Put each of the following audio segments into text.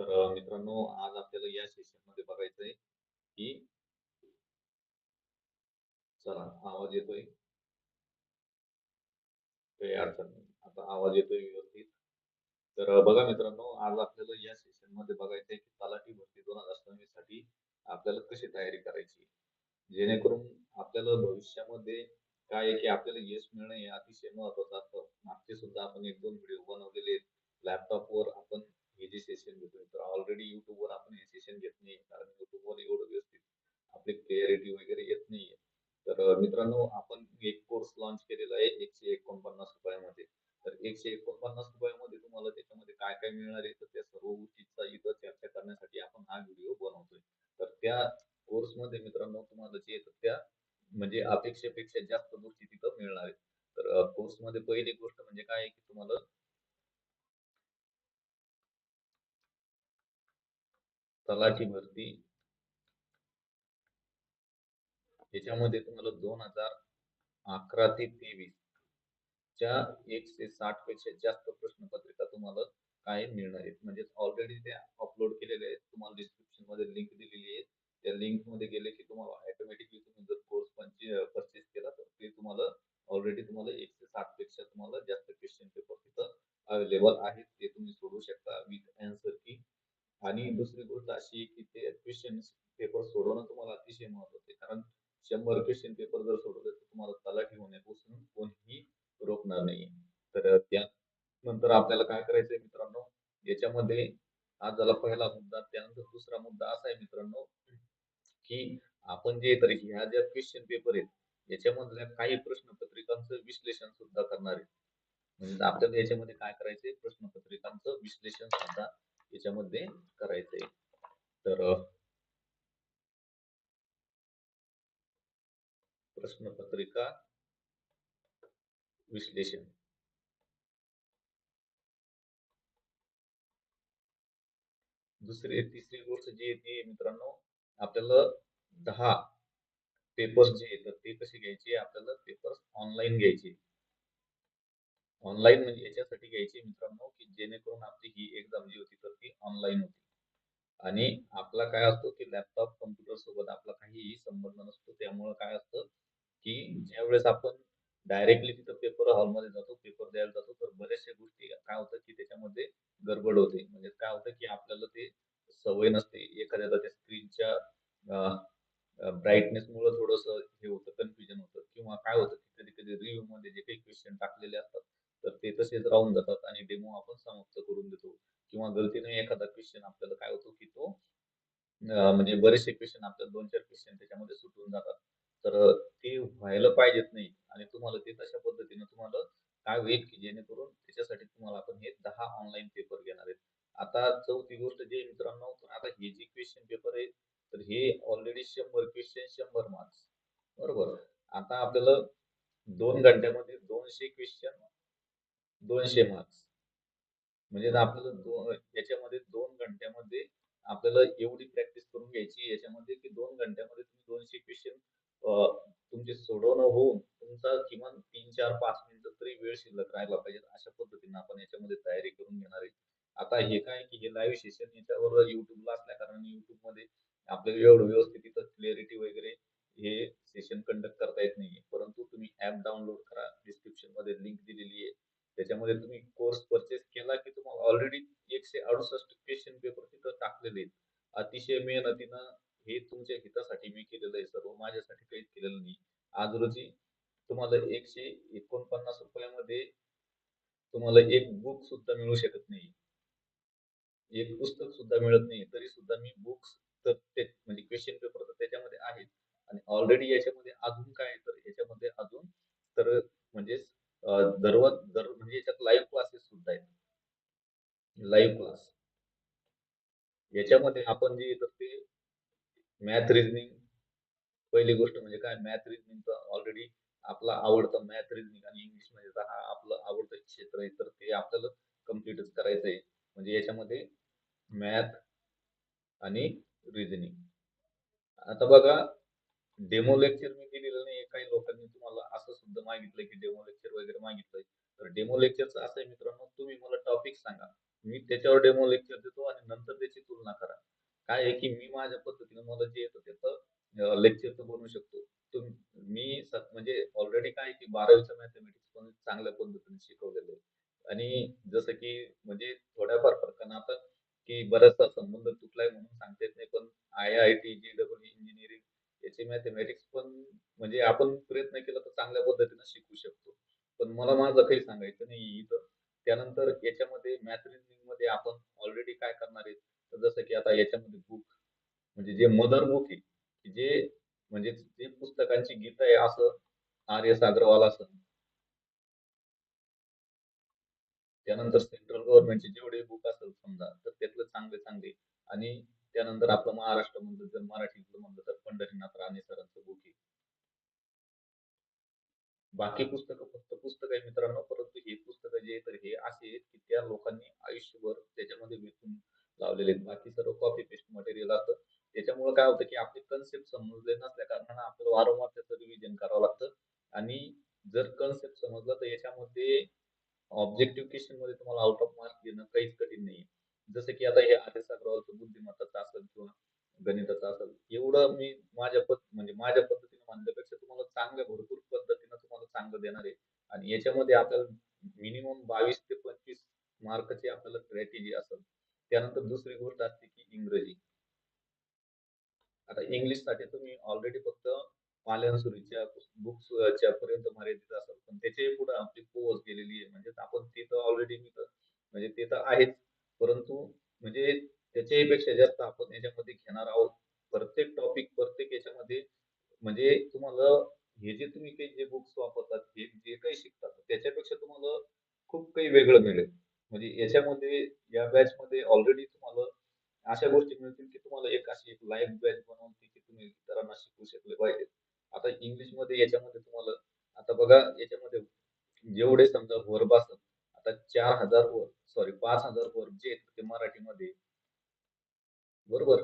तर मित्रांनो आज आपल्याला या सेशनमध्ये बघायचं आहे की चला आवाज येतोय? काही अडचण नाही. आता आवाज येतोय व्यवस्थित. तर बघा मित्रांनो आज आपल्याला या सेशनमध्ये बघायचं आहे की तलाठी भरती दोन हजार सव्वीससाठी आपल्याला कशी तयारी करायची? जेणेकरून आपल्याला भविष्यामध्ये काय आहे की आपल्याला यश मिळणं हे अतिशय महत्वाचं असतं. मागचे सुद्धा आपण एक दोन व्हिडिओ बनवलेले आहेत. लॅपटॉपवर आपण हे जे सेशन घेतोय. तर ऑलरेडी युट्यूबवर आपण हे सेशन घेत नाही. कारण युट्यूबवर एवढं व्यवस्थित आपली क्लिअरिटी वगैरे येत नाहीये. तर मित्रांनो आपण एक कोर्स लॉन्च केलेला आहे एकशे एकोणपन्नास रुपयामध्ये. तर एकशे एकोणपन्नास रुपयामध्ये तुम्हाला त्याच्यामध्ये काय काय मिळणार आहे तर त्या सर्व गोष्टीचा इथं चर्चा करण्यासाठी आपण हा व्हिडिओ बनवतोय. तर त्या कोर्समध्ये मित्रांनो तुम्हाला जे येतं त्या म्हणजे अपेक्षेपेक्षा जास्त गोष्टी तिथं मिळणार आहेत. तर कोर्समध्ये पहिली गोष्ट म्हणजे काय आहे की तुम्हाला तलाठी भरती. याच्यामध्ये तुम्हाला दोन हजार अकरा ते तेवीस च्या एकशे साठपेक्षा जास्त प्रश्नपत्रिका तुम्हाला काय मिळणार आहेत. म्हणजे ऑलरेडी त्या अपलोड केलेल्या आहेत. तुम्हाला डिस्क्रिप्शनमध्ये लिंक दिलेली आहे. त्या लिंकमध्ये गेले की तुम्हाला ऑटोमॅटिकली तुम्ही जर कोर्स परचेस केला तर ते तुम्हाला ऑलरेडी तुम्हाला एकशे साठपेक्षा तुम्हाला जास्त क्वेश्चन पेपर तिथं अवेलेबल आहेत. ते तुम्ही सोडू शकता. विथ अँसर की आणि दुसरी गोष्ट अशी की ते क्वेश्चन पेपर सोडवणं तुम्हाला अतिशय महत्वाचं कारण शंभर क्वेश्चन पेपर जर सोडवले तर तुम्हाला तलाठी होण्यापासून कोणीही रोखणार नाही तर त्यानंतर आपल्याला काय करायचंय मित्रांनो? याच्यामध्ये हा झाला पहिला मुद्दा त्यानंतर दुसरा मुद्दा असा आहे मित्रांनो की आपण जे तर ह्या ज्या क्वेश्चन पेपर आहेत याच्यामधल्या काही प्रश्नपत्रिकांचं विश्लेषण सुद्धा करणार आहे म्हणजे आपल्याला याच्यामध्ये काय करायचंय? प्रश्नपत्रिकांचं विश्लेषण सुद्धा याच्यामध्ये करायचंय. तर प्रश्नपत्रिका विश्लेषण. दुसरी तिसरी गोष्ट जी आहे ती मित्रांनो आपल्याला दहा पेपर्स जे येतात ते कसे घ्यायचे? आपल्याला पेपर्स ऑनलाईन घ्यायचे. ऑनलाईन म्हणजे याच्यासाठी घ्यायचे मित्रांनो की जेणेकरून आपली ही एक्झाम जी होती तर ती ऑनलाईन होती. आणि आपला काय असतो की लॅपटॉप कम्प्युटर सोबत आपला काहीही संबंध नसतो त्यामुळे काय असतं की ज्यावेळेस आपण डायरेक्टली तिथं पेपर हॉलमध्ये जातो पेपर द्यायला जातो तर बऱ्याचशा गोष्टी काय होतं की त्याच्यामध्ये गडबड होते. म्हणजे काय होतं की आपल्याला ते सवय नसते. एखाद्याला त्या स्क्रीनच्या ब्राईटनेस मुळे हे होतं कन्फ्युजन होतं. किंवा काय होतं की कधी कधी रिव्ह्यू मध्ये जे काही क्वेश्चन टाकलेले असतात तर ते तसेच राहून जातात आणि डेमो आपण समाप्त करून देतो. किंवा गलतीने एखादा क्वेश्चन आपल्याला काय होतो की तो म्हणजे बरेचसे क्वेश्चन आपल्याला दोन चार क्वेश्चन त्याच्यामध्ये सुटून जातात. तर ते व्हायला पाहिजेत नाही. आणि तुम्हाला ते तशा पद्धतीने तुम्हाला काय होईल की जेणेकरून त्याच्यासाठी तुम्हाला आपण हे दहा ऑनलाईन पेपर घेणार आहेत. आता चौथी गोष्ट जे मित्रांनो आता हे जे क्वेश्चन पेपर आहे तर हे ऑलरेडी शंभर क्वेश्चन शंभर मार्क्स बरोबर? आता आपल्याला दोन घंट्यामध्ये दोनशे क्वेश्चन दोनशे मार्क्स म्हणजे आपल्याला याच्यामध्ये दोन घंट्यामध्ये आपल्याला एवढी प्रॅक्टिस करून घ्यायची याच्यामध्ये की दोन घंट्यामध्ये तुम्ही दोनशे क्वेश्चन तुमचे सोडवणं होऊन तुमचा किमान तीन चार पाच मिनिटं तरी वेळ शिल्लक राहायला पाहिजे. अशा पद्धतीने आपण याच्यामध्ये तयारी करून घेणार आहे. आता हे काय की हे लाईव्ह सेशन याच्यावर युट्यूबला असल्या कारणाने युट्यूबमध्ये आपल्याला एवढं व्यवस्थित तिथं क्लिअरिटी वगैरे हे सेशन कंडक्ट करता येत नाहीये परंतु तुम्ही ऍप डाउनलोड करा डिस्क्रिप्शनमध्ये लिंक दिलेली आहे त्याच्यामध्ये तुम्ही कोर्स परचेस केला की तुम्हाला ऑलरेडी एकशे अडुसष्ट क्वेश्चन पेपर तिथं टाकलेले आहेत. अतिशय मेहनतीनं हे तुमच्या हितासाठी मी केलेलं आहे सर्व. माझ्यासाठी काहीच केलेलं नाही. आज रोजी तुम्हाला एकशे एकोणपन्नास रुपयामध्ये तुम्हाला एक बुक सुद्धा मिळू शकत नाही. एक पुस्तक सुद्धा मिळत नाही. तरी सुद्धा मी बुक्स तर ते म्हणजे क्वेश्चन पेपर तर त्याच्यामध्ये आहेत. आणि ऑलरेडी याच्यामध्ये अजून काय तर याच्यामध्ये अजून तर म्हणजे दररोज दर म्हणजे याच्यात लाईव्ह क्लासेस सुद्धा आहेत. लाईव्ह क्लास याच्यामध्ये आपण जे तर ते मॅथ रिजनिंग पहिली गोष्ट म्हणजे काय? मॅथ रिजनिंगचा ऑलरेडी आपला आवडता मॅथ रिजनिंग आणि इंग्लिशमध्ये हा आपलं आवडतं क्षेत्र आहे तर ते आपल्याला कम्प्लीटच करायचं आहे म्हणजे याच्यामध्ये मॅथ आणि रिजनिंग आता बघा डेमो लेक्चर मी दिलेलं नाही काही लोकांनी तुम्हाला असं सुद्धा मागितलंय की डेमो लेक्चर वगैरे मागितलंय. तर डेमो लेक्चरचं असं आहे मित्रांनो तुम्ही मला टॉपिक सांगा. मी त्याच्यावर डेमो लेक्चर देतो आणि नंतर त्याची तुलना करा. काय आहे की मी माझ्या पद्धतीने मला जे येतं त्याचं लेक्चर तर बनवू शकतो. तुम मी स म्हणजे ऑलरेडी काय की 12वीचं मॅथेमॅटिक्स पण चांगल्या पद्धतीने शिकवलेलं आहे. आणि जसं की म्हणजे थोड्याफार फरकानं आता की बराचसा संबंध तुटलाय म्हणून सांगता येत नाही. पण आय-आय-टी, जी डबल इंजिनिअरिंग याची मॅथेमॅटिक्स पण म्हणजे आपण प्रयत्न केला तर चांगल्या पद्धतीने शिकू शकतो. पण मला माझं काही सांगायचं नाही इथं. त्यानंतर याच्यामध्ये मॅथ रिझनिंगमध्ये आपण ऑलरेडी काय करणार आहे, तर जसं की आता याच्यामध्ये बुक म्हणजे जे मदर बुक आहे, जे म्हणजे जे पुस्तकांची गीता आहे असं आर्य अग्रवाल असं. त्यानंतर सेंट्रल गव्हर्नमेंटचे जेवढे बुक असेल समजा, तर त्यातले चांगले-चांगले आणि त्यानंतर आपलं महाराष्ट्र म्हणलं जर मराठीतलं म्हणलं तर पंढरीनाथ राणे सरांचं बुक आहे. बाकी पुस्तकं फक्त पुस्तक आहे मित्रांनो, परंतु हे जे तर हे असे आहेत की त्या लोकांनी आयुष्यभर त्याच्यामध्ये वेचून लावलेले आहेत. बाकी सर्व कॉपी पेस्ट मटेरियल असतं. त्याच्यामुळे काय होतं की आपले कन्सेप्ट समजले नसल्या कारणानं आपल्याला वारंवार त्याचं रिव्हिजन करावं लागतं आणि जर कन्सेप्ट समजला तर याच्यामध्ये ऑब्जेक्टिव्ह क्वेश्चनमध्ये तुम्हाला आउट ऑफ मार्क्स घेणं काहीच कठीण नाहीये. जसं की आता हे आर.एस. अग्रवालचं बुद्धिमत्ताचं असेल किंवा गणिताचं असेल, एवढं मी माझ्या पद म्हणजे माझ्या पद्धतीने मानल्यापेक्षा तुम्हाला चांगल्या भरपूर पद्धतीनं तुम्हाला चांगलं देणार आहे आणि याच्यामध्ये आपल्याला मिनिमम 22 ते पंचवीस मार्कची आपल्याला स्ट्रॅटेजी असेल. त्यानंतर दुसरी गोष्ट असते की इंग्रजी. आता इंग्लिशसाठी तुम्ही ऑलरेडी फक्त पालनसुरीच्या बुक्सच्या पर्यंत मर्यादित असाल. पण त्याच्याही पुढे आपली पोहोच गेलेली आहे. म्हणजे आपण ते तर ऑलरेडी मी तर म्हणजे ते तर आहेच. परंतु म्हणजे त्याच्याही पेक्षा जास्त आपण याच्यामध्ये घेणार आहोत. प्रत्येक टॉपिक प्रत्येक याच्यामध्ये म्हणजे तुम्हाला हे जे तुम्ही काही जे बुक्स वापरतात, हे जे काही शिकतात, त्याच्यापेक्षा तुम्हाला खूप काही वेगळं मिळेल. म्हणजे याच्यामध्ये या बॅचमध्ये ऑलरेडी तुम्हाला अशा गोष्टी मिळतील की तुम्हाला एक अशी एक लाईव्ह बॅच बनवून ती की तुम्ही इतरांना शिकू शकले पाहिजेत. आता इंग्लिशमध्ये याच्यामध्ये तुम्हाला आता बघा याच्यामध्ये जेवढे समजा वर्ब असतात, आता चार हजार वर्ब सॉरी पाच हजार वर्ब जे आहेत ते मराठीमध्ये बरोबर?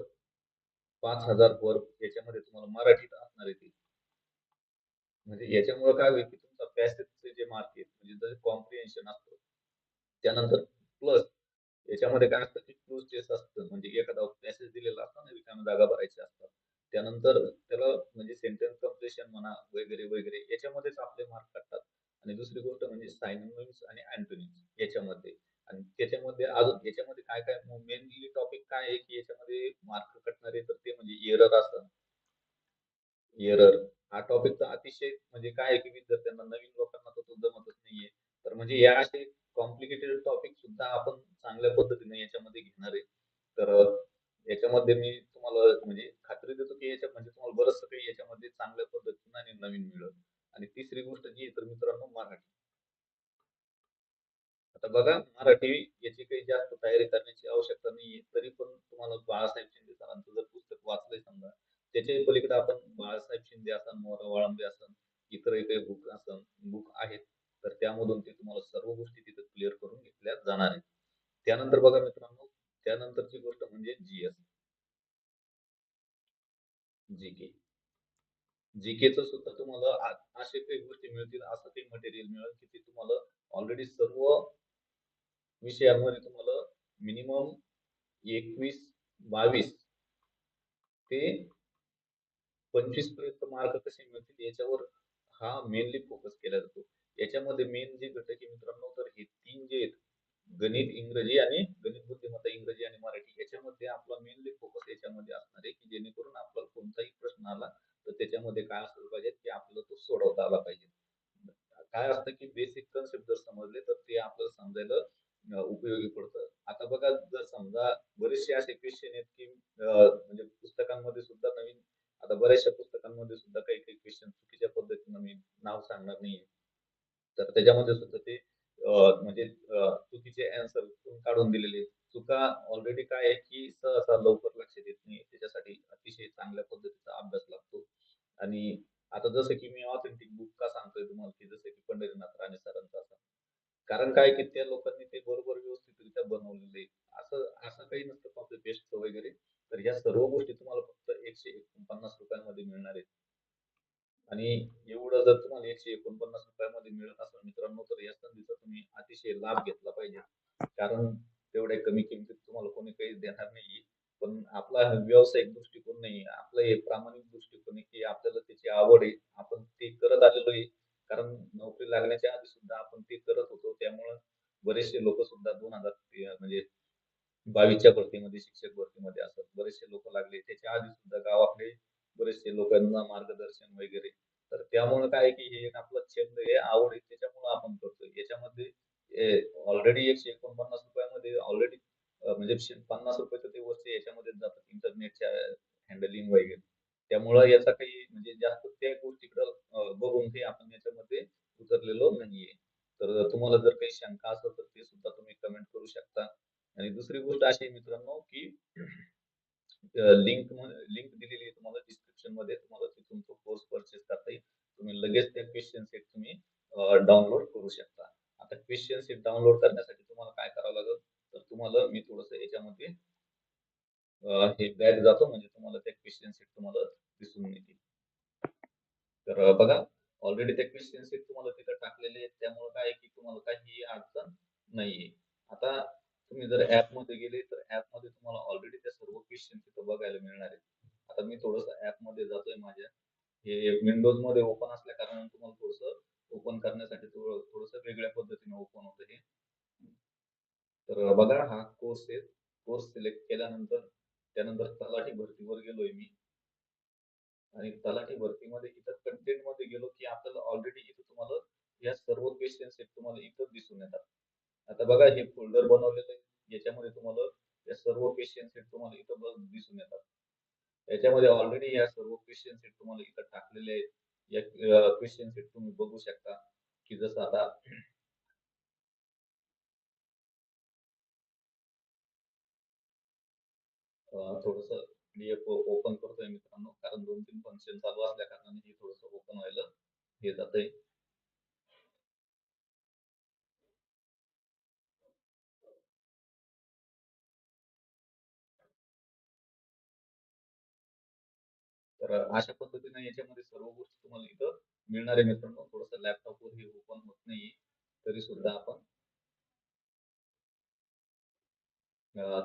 पाच हजार वर्ब याच्यामध्ये तुम्हाला मराठीत असणार येतील म्हणजे याच्यामुळे काय होईल की तुमचा पॅसेजचे जे मार्क आहेत म्हणजे जसं कॉम्प्रिहेन्शन असतं. त्यानंतर प्लस याच्यामध्ये काय असतं की क्लूज टेस्ट असतं. म्हणजे एखादा पॅसेज दिलेला असतो ना, रिकाम्या जागा भरायच्या असतात. त्यानंतर त्याला म्हणजे सेंटेन्स कंप्लीशन म्हणा वगैरे, वगैरे याच्यामध्येच आपले मार्क कटतात. आणि दुसरी गोष्ट म्हणजे सायनोनिम्स आणि अँटोनिम्स याच्यामध्ये आणि त्याच्यामध्ये अजून याच्यामध्ये काय-काय मेनली टॉपिक काय आहे की याच्यामध्ये मार्क कटणारे तर ते म्हणजे एरर असतात. एरर हा टॉपिक तर अतिशय म्हणजे काय आहे की विद्यार्थ्यांना नवीन लोकांना तर तो जमतच नाहीये. तर म्हणजे या असे कॉम्प्लिकेटेड टॉपिक सुद्धा आपण चांगल्या पद्धतीने याच्यामध्ये घेणार आहे. तर याच्यामध्ये मी तुम्हाला म्हणजे खात्री देतो की याच्या म्हणजे तुम्हाला बरंच काही याच्यामध्ये चांगल्या पद्धतीने आणि नवीन मिळेल. आणि तिसरी गोष्ट जी आहे तर मित्रांनो मराठी. आता बघा मराठी याची काही जास्त तयारी करण्याची आवश्यकता नाहीये. तरी पण तुम्हाला बाळासाहेब शिंदे सरांचं जर पुस्तक वाचलंय समजा, त्याच्या पलीकडे आपण बाळासाहेब शिंदे असन, मोरा वाळंबे असन, इतरही काही बुक असन बुक आहेत. तर त्यामधून ते तुम्हाला सर्व गोष्टी तिथं क्लिअर करून घेतल्या जाणार आहेत. त्यानंतर बघा मित्रांनो, त्यानंतरची गोष्ट म्हणजे जी-एस. जी-के. जी-केचं सुद्धा तुम्हाला असे काही गोष्टी मिळतील, असं काही मटेरियल मिळेल की ते तुम्हाला ऑलरेडी सर्व विषयांमध्ये तुम्हाला मिनिमम 21-22 ते 25 पर्यंत मार्क कसे मिळतील याच्यावर हा मेनली फोकस केला जातो. याच्यामध्ये मेन जे घटक आहे मित्रांनो, तर हे तीन जे आहेत गणित, इंग्रजी आणि गणित बुद्धिमत्ता इंग्रजी आणि मराठी याच्यामध्ये आपला मेनली फोकस याच्यामध्ये असणार आहे की जेणेकरून आपल्याला कोणताही प्रश्न आला तर त्याच्यामध्ये काय असलं पाहिजे की आपल्याला तो सोडवता आला पाहिजे. काय असतं की बेसिक कन्सेप्ट जर समजले तर ते आपल्याला समजायला उपयोगी पडतं. आता बघा जर समजा बरेचसे असे क्वेश्चन आहेत की म्हणजे पुस्तकांमध्ये सुद्धा नवीन बऱ्याचशा पुस्तकांमध्ये सुद्धा काही-काही क्वेश्चन चुकीच्या पद्धतीनं मी नाव सांगणार नाहीये. तर त्याच्यामध्ये सुद्धा ते म्हणजे चुकीचे अँसर काढून दिलेले चुका ऑलरेडी काय आहे की सहसा लवकर लक्षात येत नाही. त्याच्यासाठी अतिशय चांगल्या पद्धतीचा अभ्यास लागतो. आणि आता जसं की मी ऑथेंटिक बुक का सांगतोय तुम्हाला की जसं की पंढरीनाथ राणे सरांचा असं. कारण काय की त्या लोकांनी ते बरोबर व्यवस्थितरित्या बनवलेले असं असं काही नसतं कॉपी पेस्टचं वगैरे. तर या सर्व गोष्टी तुम्हाला फक्त ₹149 मध्ये मिळणार आहेत. आणि एवढं जर तुम्हाला एकशे एकोणपन्नास रुपयामध्ये मिळत असेल मित्रांनो, तर या संधीचा तुम्ही अतिशय लाभ घेतला पाहिजे. कारण तेवढ्या कमी किमतीत तुम्हाला कोणी काही देणार नाहीये. पण आपला व्यावसायिक दृष्टिकोन नाही आपलं हे प्रामाणिक दृष्टिकोन आहे, की आपल्याला त्याची आवड आहे. आपण ते करत आलेलो आहे. कारण नोकरी लागण्याच्या आधी सुद्धा आपण ते करत होतो. त्यामुळं बरेचसे लोक सुद्धा दोन हजार म्हणजे 22च्या भरतीमध्ये, शिक्षक भरतीमध्ये असतात. बरेचसे लोक लागले. त्याच्या आधी सुद्धा गावाकडे बरेचसे लोकांना मार्गदर्शन वगैरे. तर त्यामुळे काय आहे, की हे एक आपला छंद हे आवड आहे त्याच्यामुळे आपण करतोय. याच्यामध्ये ऑलरेडी एकशे एकोणपन्नास रुपयामध्ये ऑलरेडी म्हणजे पन्नास रुपये तर ते वस्तू याच्यामध्ये जातात इंटरनेटच्या हँडलिंग वगैरे. त्यामुळं याचा काही म्हणजे जास्त त्या गोष्टीकडं बघून हे आपण याच्यामध्ये उतरलेलो नाहीये. तर तुम्हाला जर काही शंका असेल तर ते सुद्धा तुम्ही कमेंट करू शकता. आणि दुसरी गोष्ट अशी मित्रांनो, की लिंक लिंक दिलेली आहे तुम्हाला डिस्क्रिप्शनमध्ये. तुम्हाला तिथून तो कोर्स परचेस करता येईल. तुम्ही लगेच त्या क्वेश्चन सेट तुम्ही डाउनलोड करू शकता. आता क्वेश्चन सेट डाउनलोड करण्यासाठी तुम्हाला काय करावं लागेल, तर तुम्हाला मी थोडस याच्यामध्ये हे बॅग जातो म्हणजे तुम्हाला त्या क्वेश्चन सेट तुम्हाला दिसून येतील. तर बघा ऑलरेडी त्या क्वेश्चन सेट तुम्हाला तिथं टाकलेले आहेत. त्यामुळे काय की तुम्हाला काही अडचण नाहीये. आता तुम्ही जर ॲपमध्ये गेले तर ॲपमध्ये तुम्हाला ऑलरेडी त्या सर्व क्वेश्चन तिथं बघायला मिळणार आहे आता मी थोडस ऍपमध्ये जातोय माझ्या. हे विंडोजमध्ये ओपन असल्या कारणाने तुम्हाला थोडस ओपन करण्यासाठी थोडस वेगळ्या पद्धतीने ओपन होतं हे. तर बघा हा कोर्स आहे. कोर्स सिलेक्ट केल्यानंतर त्यानंतर तलाठी भरतीवर गेलोय मी. आणि तलाठी भरतीमध्ये इथं कंटेंटमध्ये गेलो, की आपल्याला ऑलरेडी इथं तुम्हाला या सर्व क्वेश्चन्स तुम्हाला इथं दिसून येतात. आता बघा हे फोल्डर बनवलेलं आहे. याच्यामध्ये तुम्हाला या सर्व क्वेश्चन सेट तुम्हाला इथं बघ दिसून येतात. याच्यामध्ये ऑलरेडी या सर्व क्वेश्चन सेट तुम्हाला इथं टाकलेले आहेत. या क्वेश्चन सेट तुम्ही बघू शकता, की जसं आता थोडस पीडीएफ ओपन करतोय मित्रांनो, कारण 2-3 फंक्शन चालू असल्या कारणाने हे थोडस ओपन व्हायला हे जातंय. तर अशा पद्धतीने याच्यामध्ये सर्व गोष्टी तुम्हाला इथं मिळणार आहे मित्रांनो. थोडस लॅपटॉपवर हे ओपन होत नाही तरी सुद्धा आपण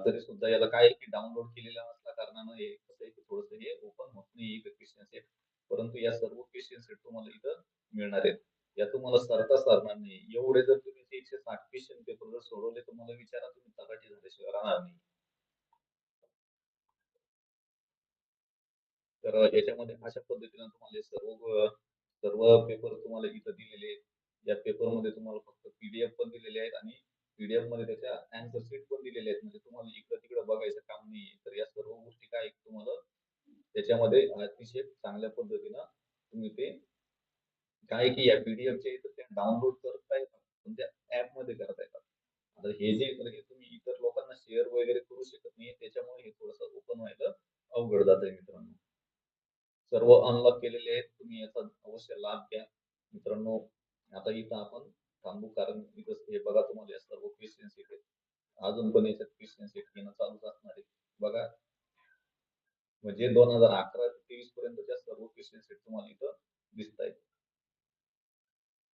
तरी सुद्धा याला काय की डाउनलोड केलेला असल्या कारणानं हे कसं आहे, की थोडस हे ओपन होत नाही क्वेश्चन सेट. परंतु या सर्व क्वेश्चन सेट तुम्हाला इथं मिळणार आहेत. या तुम्हाला सरता सरणार नाही. एवढे जर तुम्ही 160 क्वेश्चन पेपर जर सोडवले तुम्हाला विचारा तुम्ही तलाठी झाल्याशिवाय राहणार नाही. तर याच्यामध्ये अशा पद्धतीनं तुम्हाला सर्व सर्व पेपर तुम्हाला इथं दिलेले आहेत. या पेपरमध्ये तुम्हाला फक्त पीडीएफ पण दिलेले आहेत आणि पीडीएफमध्ये त्याच्या अँसर शीट पण दिलेले आहेत. म्हणजे तुम्हाला इकडं-तिकडं बघायचं काम नाही तर या सर्व गोष्टी काय तुम्हाला त्याच्यामध्ये अतिशय चांगल्या पद्धतीनं तुम्ही ते काय की या पीडीएफ चे डाउनलोड करता येतात. पण त्या ॲपमध्ये करता येतात. आता हे जे तर हे तुम्ही इतर लोकांना शेअर वगैरे करू शकत नाही. त्याच्यामुळे हे थोडंसं ओपन व्हायला अवघड जातंय मित्रांनो. सर्व अनलॉक केलेले आहेत. तुम्ही याचा अवश्य लाभ घ्या. मित्रांनो, आता इथं आपण थांबू कारण इथं हे बघा तुम्हाला या सर्व क्वेश्चन सेट आहेत. अजून पण याच्यात क्वेश्चन सेट घेणं चालूच असणार आहे. बघा म्हणजे 2011 ते 23 पर्यंतच्या सर्व क्वेश्चन सेट तुम्हाला इथं दिसतायत.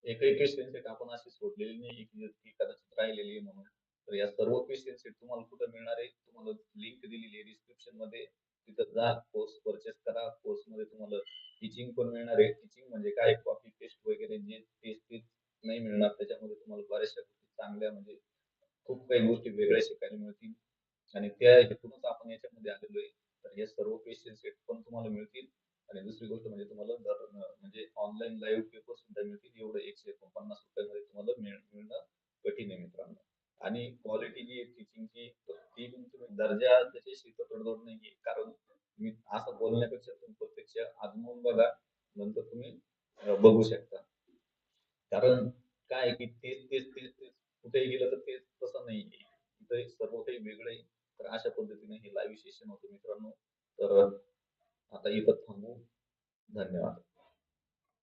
एकही क्वेश्चन सेट आपण अशी सोडलेली नाही की कदाचित राहिलेली आहे म्हणून. तर या सर्व क्वेश्चन सेट तुम्हाला कुठं मिळणार आहे? तुम्हाला लिंक दिलेली आहे डिस्क्रिप्शनमध्ये. तिथं जा, कोर्स परचेस करा. कोर्समध्ये तुम्हाला टीचिंग पण मिळणार आहे. टीचिंग म्हणजे काय कॉपी टेस्ट वगैरे जे टेस्ट नाही मिळणार. त्याच्यामध्ये तुम्हाला बऱ्याचशा गोष्टी चांगल्या म्हणजे खूप काही गोष्टी वेगळ्या शिकायला मिळतील. आणि त्या हेतूनच आपण याच्यामध्ये आलेलो आहे. तर हे सर्व क्वेश्चन सेट पण तुम्हाला मिळतील. आणि दुसरी गोष्ट म्हणजे तुम्हाला दर म्हणजे ऑनलाईन लाईव्ह पेपर सुद्धा मिळतील. एवढं ₹149 रुपयामध्ये तुम्हाला मिळणं कठीण आहे मित्रांनो. आणि क्वालिटी जी आहे टीचिंगची ती तुम्ही दर्जा त्याच्याशी तडजोड नाही कारण तुम्ही असं बोलण्यापेक्षा तुम्ही प्रत्यक्ष आजमावून बघा. नंतर तुम्ही बघू शकता. कारण काय आहे, की तेच, तेच, तेच, तेच कुठेही गेलं तर तेच तसं नाही इथं सर्व काही वेगळं आहे. तर अशा पद्धतीने हे लाईव्ह सेशन होतं मित्रांनो. तर आता इथं थांबू. धन्यवाद.